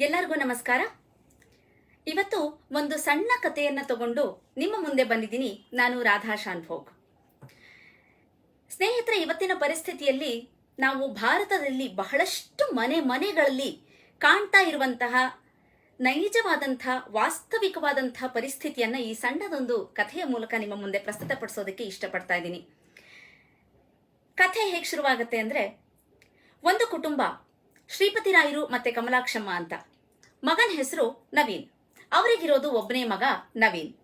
ಎಲ್ಲರಿಗೂ ನಮಸ್ಕಾರ. ಇವತ್ತು ಒಂದು ಸಣ್ಣ ಕಥೆಯನ್ನು ತಗೊಂಡು ನಿಮ್ಮ ಮುಂದೆ ಬಂದಿದ್ದೀನಿ ನಾನು ರಾಧಾ ಶಾನ್ಭೋಗ್. ಸ್ನೇಹಿತರೆ, ಇವತ್ತಿನ ಪರಿಸ್ಥಿತಿಯಲ್ಲಿ ನಾವು ಭಾರತದಲ್ಲಿ ಬಹಳಷ್ಟು ಮನೆ ಮನೆಗಳಲ್ಲಿ ಕಾಣ್ತಾ ಇರುವಂತಹ ನೈಜವಾದಂತಹ ವಾಸ್ತವಿಕವಾದಂತಹ ಪರಿಸ್ಥಿತಿಯನ್ನ ಈ ಸಣ್ಣದೊಂದು ಕಥೆಯ ಮೂಲಕ ನಿಮ್ಮ ಮುಂದೆ ಪ್ರಸ್ತುತಪಡಿಸೋದಕ್ಕೆ ಇಷ್ಟಪಡ್ತಾ ಇದ್ದೀನಿ. ಕಥೆ ಹೇಗೆ ಶುರುವಾಗುತ್ತೆ ಅಂದ್ರೆ, ಒಂದು ಕುಟುಂಬ ಶ್ರೀಪತಿ ರಾಯರು ಮತ್ತೆ ಕಮಲಾಕ್ಷಮ್ಮ ಅಂತ. ಮಗನ ಹೆಸರು ನವೀನ್. ಅವರಿಗಿರೋದು ಒಬ್ಬನೇ ಮಗ ನವೀನ್.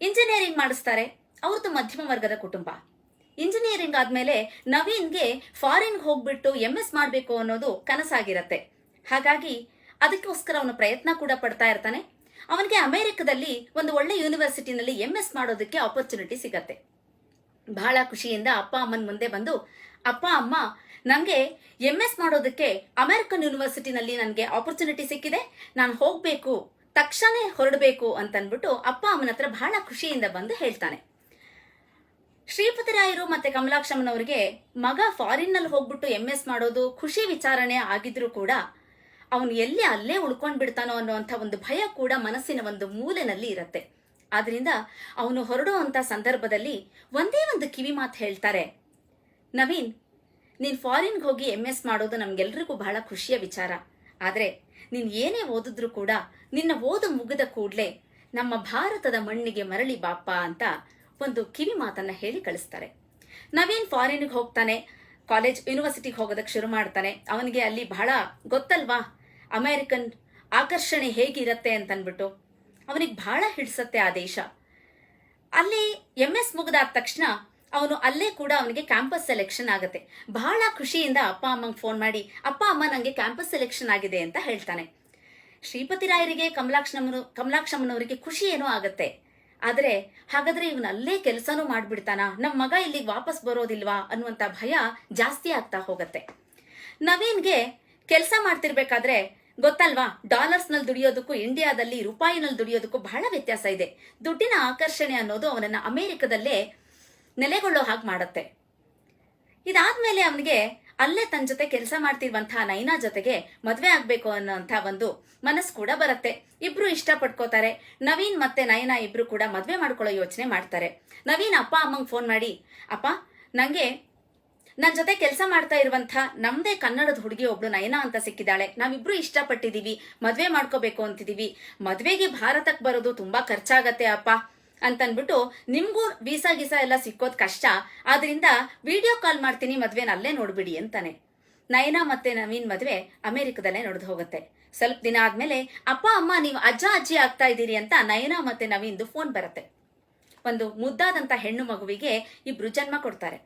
ಇಂಜಿನಿಯರಿಂಗ್ ಮಾಡಿಸ್ತಾರೆ. ಅವ್ರದ್ದು ಮಧ್ಯಮ ವರ್ಗದ ಕುಟುಂಬ. ಇಂಜಿನಿಯರಿಂಗ್ ಆದ್ಮೇಲೆ ನವೀನ್ಗೆ ಫಾರಿನ್ಗೆ ಹೋಗ್ಬಿಟ್ಟು ಎಂ ಎಸ್ ಮಾಡಬೇಕು ಅನ್ನೋದು ಕನಸಾಗಿರತ್ತೆ. ಹಾಗಾಗಿ ಅದಕ್ಕೋಸ್ಕರ ಅವನು ಪ್ರಯತ್ನ ಕೂಡ ಪಡ್ತಾ ಇರ್ತಾನೆ. ಅವನಿಗೆ ಅಮೆರಿಕದಲ್ಲಿ ಒಂದು ಒಳ್ಳೆ ಯೂನಿವರ್ಸಿಟಿನಲ್ಲಿ ಎಂ ಎಸ್ ಮಾಡೋದಕ್ಕೆ ಆಪರ್ಚುನಿಟಿ ಸಿಗತ್ತೆ. ಬಹಳ ಖುಷಿಯಿಂದ ಅಪ್ಪ ಅಮ್ಮನ ಮುಂದೆ ಬಂದು, ಅಪ್ಪ, ಅಮ್ಮ ನನಗೆ ಎಂ ಎಸ್ ಮಾಡೋದಕ್ಕೆ ಅಮೆರಿಕನ್ ಯೂನಿವರ್ಸಿಟಿನಲ್ಲಿ ನನಗೆ ಆಪರ್ಚುನಿಟಿ ಸಿಕ್ಕಿದೆ. ನಾನು ಹೋಗಬೇಕು ತಕ್ಷಣ ಹೊರಡಬೇಕು ಅಂತನ್ಬಿಟ್ಟು ಅಪ್ಪ ಅಮ್ಮನ ಹತ್ರ ಬಹಳ ಖುಷಿಯಿಂದ ಬಂದು ಹೇಳ್ತಾನೆ. ಶ್ರೀಪತಿ ರಾಯರು ಮತ್ತೆ ಕಮಲಾಕ್ಷಮ್ಮನವರಿಗೆ ಮಗ ಫಾರಿನ್ನಲ್ಲಿ ಹೋಗ್ಬಿಟ್ಟು ಎಂ ಎಸ್ ಮಾಡೋದು ಖುಷಿ ವಿಚಾರಣೆ ಆಗಿದ್ರೂ ಕೂಡ ಅವನು ಎಲ್ಲಿ ಅಲ್ಲೇ ಉಳ್ಕೊಂಡ್ ಬಿಡ್ತಾನೋ ಅನ್ನುವಂಥ ಒಂದು ಭಯ ಕೂಡ ಮನಸ್ಸಿನ ಒಂದು ಮೂಲೆನಲ್ಲಿ ಇರತ್ತೆ. ಆದ್ರಿಂದ ಅವನು ಹೊರಡುವಂತ ಸಂದರ್ಭದಲ್ಲಿ ಒಂದೇ ಒಂದು ಕಿವಿ ಮಾತು ಹೇಳ್ತಾರೆ. ನವೀನ್ ನೀನ್ ಫಾರಿನ್ಗೆ ಹೋಗಿ ಎಂ ಎಸ್ ಮಾಡೋದು ನಮ್ಗೆಲ್ರಿಗೂ ಬಹಳ ಖುಷಿಯ ವಿಚಾರ. ಆದರೆ ನೀನು ಏನೇ ಓದಿದ್ರು ಕೂಡ ನಿನ್ನ ಓದು ಮುಗಿದ ಕೂಡಲೇ ನಮ್ಮ ಭಾರತದ ಮಣ್ಣಿಗೆ ಮರಳಿ ಬಾಪ್ಪ ಅಂತ ಒಂದು ಕಿವಿ ಮಾತನ್ನ ಹೇಳಿ ಕಳಿಸ್ತಾರೆ. ನವೀನ್ ಫಾರಿನ್ಗೆ ಹೋಗ್ತಾನೆ, ಕಾಲೇಜ್, ಯೂನಿವರ್ಸಿಟಿಗೆ ಹೋಗೋದಕ್ಕೆ ಶುರು ಮಾಡ್ತಾನೆ, ಅವನಿಗೆ ಅಲ್ಲಿ ಬಹಳ ಗೊತ್ತಲ್ವಾ? ಅಮೇರಿಕನ್ ಆಕರ್ಷಣೆ ಹೇಗಿರತ್ತೆ ಅಂತನ್ಬಿಟ್ಟು. ಅವನಿಗೆ ಬಹಳ ಹಿಡಿಸತ್ತೆ ಆ ದೇಶ. ಅಲ್ಲಿ ಎಂ ಎಸ್ ಮುಗಿದಾದ ತಕ್ಷಣ ಅವನು ಅಲ್ಲೇ ಕೂಡ ಅವನಿಗೆ ಕ್ಯಾಂಪಸ್ ಸೆಲೆಕ್ಷನ್ ಆಗುತ್ತೆ. ಬಹಳ ಖುಷಿಯಿಂದ ಅಪ್ಪ ಅಮ್ಮಂಗೆ ಫೋನ್ ಮಾಡಿ, ಅಪ್ಪ ಅಮ್ಮ ನನಗೆ ಕ್ಯಾಂಪಸ್ ಸೆಲೆಕ್ಷನ್ ಆಗಿದೆ ಅಂತ ಹೇಳ್ತಾನೆ. ಶ್ರೀಪತಿ ರಾಯರಿಗೆ ಕಮಲಾಕ್ಷಮ್ಮನ ಕಮಲಾಕ್ಷಮ್ಮನವರಿಗೆ ಖುಷಿ ಏನೋ ಆಗುತ್ತೆ. ಆದರೆ, ಹಾಗಾದ್ರೆ ಇವನು ಅಲ್ಲೇ ಕೆಲಸನೂ ಮಾಡ್ಬಿಡ್ತಾನ? ನಮ್ಮ ಮಗ ಇಲ್ಲಿಗೆ ವಾಪಸ್ ಬರೋದಿಲ್ವಾ ಅನ್ನುವಂಥ ಭಯ ಜಾಸ್ತಿ ಆಗ್ತಾ ಹೋಗತ್ತೆ. ನವೀನ್ಗೆ ಕೆಲಸ ಮಾಡ್ತಿರ್ಬೇಕಾದ್ರೆ, ಗೊತ್ತಲ್ವಾ ಡಾಲರ್ಸ್ನಲ್ಲಿ ದುಡಿಯೋದಕ್ಕೂ ಇಂಡಿಯಾದಲ್ಲಿ ರೂಪಾಯಿನಲ್ಲಿ ದುಡಿಯೋದಕ್ಕೂ ಬಹಳ ವ್ಯತ್ಯಾಸ ಇದೆ. ದುಡ್ಡಿನ ಆಕರ್ಷಣೆ ಅನ್ನೋದು ಅವನನ್ನ ಅಮೆರಿಕದಲ್ಲೇ ನೆಲೆಗೊಳ್ಳೋ ಹಾಗೆ ಮಾಡತ್ತೆ. ಇದಾದ್ಮೇಲೆ ಅವನಿಗೆ ಅಲ್ಲೇ ತನ್ನ ಜೊತೆ ಕೆಲಸ ಮಾಡ್ತಿರುವಂತಹ ನೈನಾ ಜೊತೆಗೆ ಮದುವೆ ಆಗ್ಬೇಕು ಅನ್ನೋಂಥ ಒಂದು ಮನಸ್ಸು ಕೂಡ ಬರುತ್ತೆ. ಇಬ್ರು ಇಷ್ಟ ಪಡ್ಕೋತಾರೆ ನವೀನ್ ಮತ್ತೆ ನಯನಾ ಇಬ್ರು ಕೂಡ ಮದುವೆ ಮಾಡ್ಕೊಳ್ಳೋ ಯೋಚನೆ ಮಾಡ್ತಾರೆ. ನವೀನ್ ಅಪ್ಪ, ಅಮ್ಮಂಗೆ ಫೋನ್ ಮಾಡಿ, ಅಪ್ಪ, ನಂಗೆ ನನ್ನ ಜೊತೆ ಕೆಲಸ ಮಾಡ್ತಾ ಇರುವಂತ ನಮ್ದೇ ಕನ್ನಡದ ಹುಡುಗಿ ಒಬ್ಳು ನಯನ ಅಂತ ಸಿಕ್ಕಿದಾಳೆ ನಾವಿಬ್ರು ಇಷ್ಟಪಟ್ಟಿದೀವಿ ಮದ್ವೆ ಮಾಡ್ಕೋಬೇಕು ಅಂತಿದೀವಿ ಮದ್ವೆಗೆ ಭಾರತಕ್ಕೆ ಬರೋದು ತುಂಬಾ ಖರ್ಚಾಗತ್ತೆ ಅಪ್ಪ. ಅಂತನ್ಬಿಟ್ಟು ನಿಮ್ಗೂ ವೀಸಾ ಗೀಸಾ ಎಲ್ಲ ಸಿಕ್ಕೋದು ಕಷ್ಟ. ಆದ್ರಿಂದ ವಿಡಿಯೋ ಕಾಲ್ ಮಾಡ್ತೀನಿ ಮದ್ವೆನ ಅಲ್ಲೇ ನೋಡ್ಬಿಡಿ ಅಂತಾನೆ. ನಯನಾ ಮತ್ತೆ ನವೀನ್ ಮದ್ವೆ ಅಮೆರಿಕದಲ್ಲೇ ನಡೆದು ಹೋಗುತ್ತೆ. ಸ್ವಲ್ಪ ದಿನ ಆದ್ಮೇಲೆ ಅಪ್ಪ, ಅಮ್ಮ, ನೀವು ಅಜ್ಜ, ಅಜ್ಜಿ ಆಗ್ತಾ ಇದ್ದೀರಿ ಅಂತ ನಯನಾ ಮತ್ತೆ ನವೀನ್ದು ಫೋನ್ ಬರುತ್ತೆ. ಒಂದು ಮುದ್ದಾದಂತ ಹೆಣ್ಣು ಮಗುವಿಗೆ ಇಬ್ರು ಜನ್ಮ ಕೊಡ್ತಾರೆ.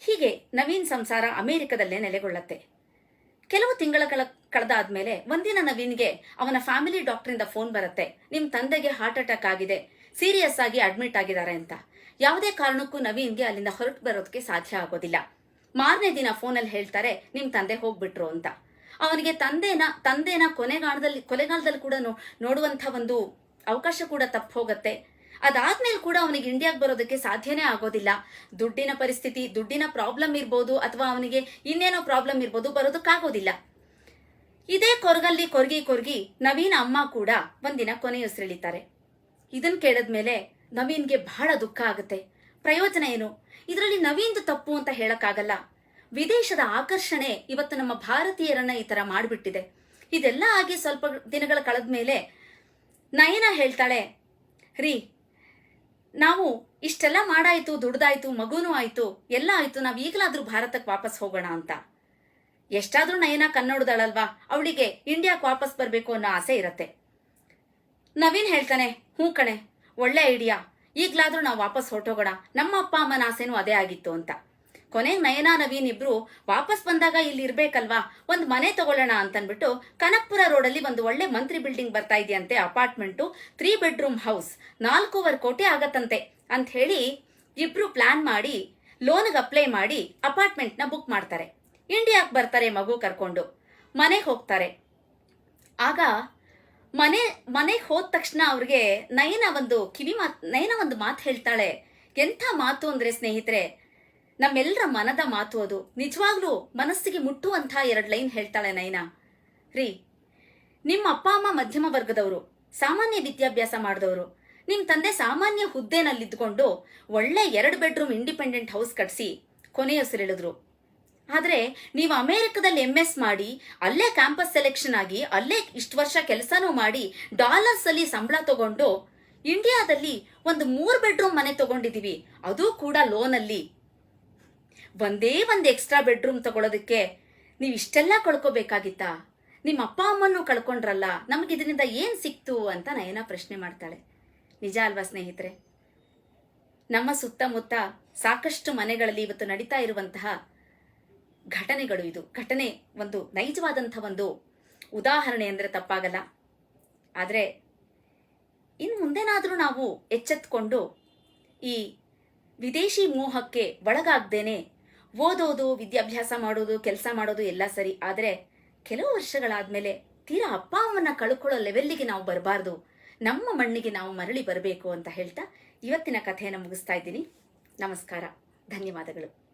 ಹೀಗೆ ನವೀನ್ ಸಂಸಾರ ಅಮೆರಿಕದಲ್ಲೇ ನೆಲೆಗೊಳ್ಳುತ್ತೆ. ಕೆಲವು ತಿಂಗಳ ಕಳ, ಕಳೆದಾದ್ಮೇಲೆ ಒಂದಿನ ನವೀನ್ಗೆ ಅವನ ಫ್ಯಾಮಿಲಿ ಡಾಕ್ಟರಿಂದ ಫೋನ್ ಬರುತ್ತೆ. ನಿಮ್ಮ ತಂದೆಗೆ ಹಾರ್ಟ್ ಅಟ್ಯಾಕ್ ಆಗಿದೆ. ಸೀರಿಯಸ್ ಆಗಿ ಅಡ್ಮಿಟ್ ಆಗಿದ್ದಾರೆ ಅಂತ. ಯಾವುದೇ ಕಾರಣಕ್ಕೂ ನವೀನ್ಗೆ ಅಲ್ಲಿಂದ ಹೊರಟು ಬರೋದಕ್ಕೆ ಸಾಧ್ಯ ಆಗೋದಿಲ್ಲ. ಮಾರನೇ ದಿನ ಫೋನಲ್ಲಿ ಹೇಳ್ತಾರೆ ನಿಮ್ಮ ತಂದೆ ಹೋಗ್ಬಿಟ್ರು ಅಂತ. ಅವನಿಗೆ ತಂದೆನ ತಂದೆನ ಕೊನೆಗಾಲದಲ್ಲಿ, ಕೊಲೆಗಾಲದಲ್ಲಿ ಕೂಡ ನೋ- ನೋಡುವಂತ ಒಂದು ಅವಕಾಶ ಕೂಡ ತಪ್ಪು ಹೋಗುತ್ತೆ. ಅದಾದ್ಮೇಲೆ ಕೂಡ ಅವನಿಗೆ ಇಂಡಿಯಾಗೆ ಬರೋದಕ್ಕೆ ಸಾಧ್ಯನೇ ಆಗೋದಿಲ್ಲ. ದುಡ್ಡಿನ ಪರಿಸ್ಥಿತಿ, ದುಡ್ಡಿನ ಪ್ರಾಬ್ಲಮ್ ಇರ್ಬೋದು ಅಥವಾ ಅವನಿಗೆ ಇನ್ನೇನೋ ಪ್ರಾಬ್ಲಮ್ ಇರ್ಬೋದು ಬರೋದಕ್ಕಾಗೋದಿಲ್ಲ. ಇದೇ ಕೊರಗಲ್ಲಿ ಕೊರ್ಗಿ ಕೊರ್ಗಿ ನವೀನ್ ಅಮ್ಮ ಕೂಡ ಒಂದಿನ ಕೊನೆಯುಸಿರೆಳಿತಾರೆ. ಇದನ್ ಕೇಳಿದ್ಮೇಲೆ ನವೀನ್ಗೆ ಬಹಳ ದುಃಖ ಆಗುತ್ತೆ. ಪ್ರಯೋಜನ ಏನು? ಇದರಲ್ಲಿ ನವೀನ್ದು ತಪ್ಪು ಅಂತ ಹೇಳಕ್ಕಾಗಲ್ಲ. ವಿದೇಶದ ಆಕರ್ಷಣೆ ಇವತ್ತು ನಮ್ಮ ಭಾರತೀಯರನ್ನ ಈ ತರ ಮಾಡಿಬಿಟ್ಟಿದೆ. ಇದೆಲ್ಲ ಆಗಿ ಸ್ವಲ್ಪ ದಿನಗಳ ಕಳೆದ್ಮೇಲೆ ನಯನ ಹೇಳ್ತಾಳೆ, ರೀ, ನಾವು ಇಷ್ಟೆಲ್ಲ ಮಾಡಾಯ್ತು, ದುಡ್ದಾಯ್ತು, ಮಗುನೂ ಆಯ್ತು, ಎಲ್ಲ ಆಯ್ತು, ನಾವು ಈಗಲಾದ್ರೂ ಭಾರತಕ್ಕೆ ವಾಪಸ್ ಹೋಗೋಣ ಅಂತ. ಎಷ್ಟಾದ್ರೂ ನಯನ ಕನ್ನಡದಳಲ್ವಾ ಅವಳಿಗೆ ಇಂಡಿಯಾಕ್ ವಾಪಸ್ ಬರಬೇಕು ಅನ್ನೋ ಆಸೆ ಇರತ್ತೆ. ನವೀನ್ ಹೇಳ್ತಾನೆ ಹ್ಞೂ ಕಣೆ, ಒಳ್ಳೆ ಐಡಿಯಾ. ಈಗಲಾದರೂ ನಾವು ವಾಪಸ್ ಹೊರಟೋಗೋಣ. ನಮ್ಮ ಅಪ್ಪ ಅಮ್ಮನ ಆಸೆನೂ ಅದೇ ಆಗಿತ್ತು ಅಂತ. ಕೊನೆಗೆ ನಯನ, ನವೀನ್ ಇಬ್ರು ವಾಪಸ್ ಬಂದಾಗ ಇಲ್ಲಿ ಇರ್ಬೇಕಲ್ವಾ? ಒಂದು ಮನೆ ತಗೊಳ್ಳೋಣ ಅಂತನ್ಬಿಟ್ಟು ಕನಕ್ಪುರ ರೋಡಲ್ಲಿ ಒಂದು ಒಳ್ಳೆ ಮಂತ್ರಿ ಬಿಲ್ಡಿಂಗ್ ಬರ್ತಾ ಇದೆಯಂತೆ ಅಪಾರ್ಟ್ಮೆಂಟು. Three bedroom house. ನಾಲ್ಕೂವರೆ ಕೋಟಿ ಆಗತ್ತಂತೆ ಅಂತ ಹೇಳಿ ಇಬ್ರು ಪ್ಲಾನ್ ಮಾಡಿ, ಲೋನ್ಗೆ ಅಪ್ಲೈ ಮಾಡಿ ಅಪಾರ್ಟ್ಮೆಂಟ್ನ ಬುಕ್ ಮಾಡ್ತಾರೆ. ಇಂಡಿಯಾಕ್ ಬರ್ತಾರೆ ಮಗು ಕರ್ಕೊಂಡು. ಮನೆಗೆ ಹೋಗ್ತಾರೆ. ಆಗ ಮನೆ, ಮನೆಗೆ ಹೋದ ತಕ್ಷಣ ಅವ್ರಿಗೆ ನಯನ ಒಂದು ಕಿವಿ ಮಾತ್, ನಯನ ಒಂದು ಮಾತು ಹೇಳ್ತಾಳೆ. ಎಂಥ ಮಾತು ಅಂದ್ರೆ ಸ್ನೇಹಿತರೆ? ನಮ್ಮೆಲ್ಲರ ಮನದ ಮಾತು ಅದು. ನಿಜವಾಗ್ಲೂ ಮನಸ್ಸಿಗೆ ಮುಟ್ಟುವಂಥ ಎರಡು ಲೈನ್ ಹೇಳ್ತಾಳೆ ನಯನ. ರೀ, ನಿಮ್ಮ ಅಪ್ಪ, ಅಮ್ಮ ಮಧ್ಯಮ ವರ್ಗದವರು, ಸಾಮಾನ್ಯ ವಿದ್ಯಾಭ್ಯಾಸ ಮಾಡಿದವರು ನಿಮ್ಮ ತಂದೆ ಸಾಮಾನ್ಯ ಹುದ್ದೆನಲ್ಲಿದ್ದುಕೊಂಡು ಒಳ್ಳೆ ಎರಡು ಬೆಡ್ರೂಮ್ ಇಂಡಿಪೆಂಡೆಂಟ್ ಹೌಸ್ ಕಟ್ಸಿ ಕೊನೆಯುಸಿರೆಳೆದ್ರು ಆದರೆ ನೀವು ಅಮೆರಿಕದಲ್ಲಿ ಎಂ ಎಸ್ ಮಾಡಿ, ಅಲ್ಲೇ ಕ್ಯಾಂಪಸ್ ಸೆಲೆಕ್ಷನ್ ಆಗಿ, ಅಲ್ಲೇ ಇಷ್ಟು ವರ್ಷ ಕೆಲಸನೂ ಮಾಡಿ ಡಾಲರ್ಸ್ ಅಲ್ಲಿ ಸಂಬಳ ತಗೊಂಡು ಇಂಡಿಯಾದಲ್ಲಿ ಒಂದು ಮೂರ್ ಬೆಡ್ರೂಮ್ ಮನೆ ತಗೊಂಡಿದೀವಿ. ಅದು ಕೂಡ ಲೋನಲ್ಲಿ ಒಂದೇ ಒಂದು ಎಕ್ಸ್ಟ್ರಾ ಬೆಡ್ರೂಮ್ ತಗೊಳ್ಳೋದಕ್ಕೆ ನೀವು ಇಷ್ಟೆಲ್ಲ ಕಳ್ಕೋಬೇಕಾಗಿತ್ತಾ? ನಿಮ್ಮ ಅಪ್ಪ ಅಮ್ಮನ್ನು ಕಳ್ಕೊಂಡ್ರಲ್ಲ, ನಮಗೆ ಇದರಿಂದ ಏನು ಸಿಕ್ತು ಅಂತ ನಯನ ಪ್ರಶ್ನೆ ಮಾಡ್ತಾಳೆ. ನಿಜ ಅಲ್ವಾ ಸ್ನೇಹಿತರೆ? ನಮ್ಮ ಸುತ್ತಮುತ್ತ ಸಾಕಷ್ಟು ಮನೆಗಳಲ್ಲಿ ಇವತ್ತು ನಡೀತಾ ಇರುವಂತಹ ಘಟನೆಗಳು ಇದು. ಘಟನೆ ಒಂದು ನೈಜವಾದಂಥ ಒಂದು ಉದಾಹರಣೆ ಅಂದರೆ ತಪ್ಪಾಗಲ್ಲ. ಆದರೆ ಇನ್ನು ಮುಂದೆನಾದರೂ ನಾವು ಎಚ್ಚೆತ್ಕೊಂಡು ಈ ವಿದೇಶಿ ಮೋಹಕ್ಕೆ ಒಳಗಾಗ್ದೇನೆ ಓದೋದು, ವಿದ್ಯಾಭ್ಯಾಸ ಮಾಡೋದು, ಕೆಲಸ ಮಾಡೋದು ಎಲ್ಲ ಸರಿ. ಆದರೆ ಕೆಲವು ವರ್ಷಗಳಾದಮೇಲೆ ತೀರಾ ಅಪ್ಪ ಅಮ್ಮನ ಕಳ್ಕೊಳ್ಳೋ ಲೆವೆಲ್ಲಿಗೆ ನಾವು ಬರಬಾರ್ದು. ನಮ್ಮ ಮಣ್ಣಿಗೆ ನಾವು ಮರಳಿ ಬರಬೇಕು ಅಂತ ಹೇಳ್ತಾ ಇವತ್ತಿನ ಕಥೆಯನ್ನು ಮುಗಿಸ್ತಾ ಇದ್ದೀನಿ. ನಮಸ್ಕಾರ. ಧನ್ಯವಾದಗಳು.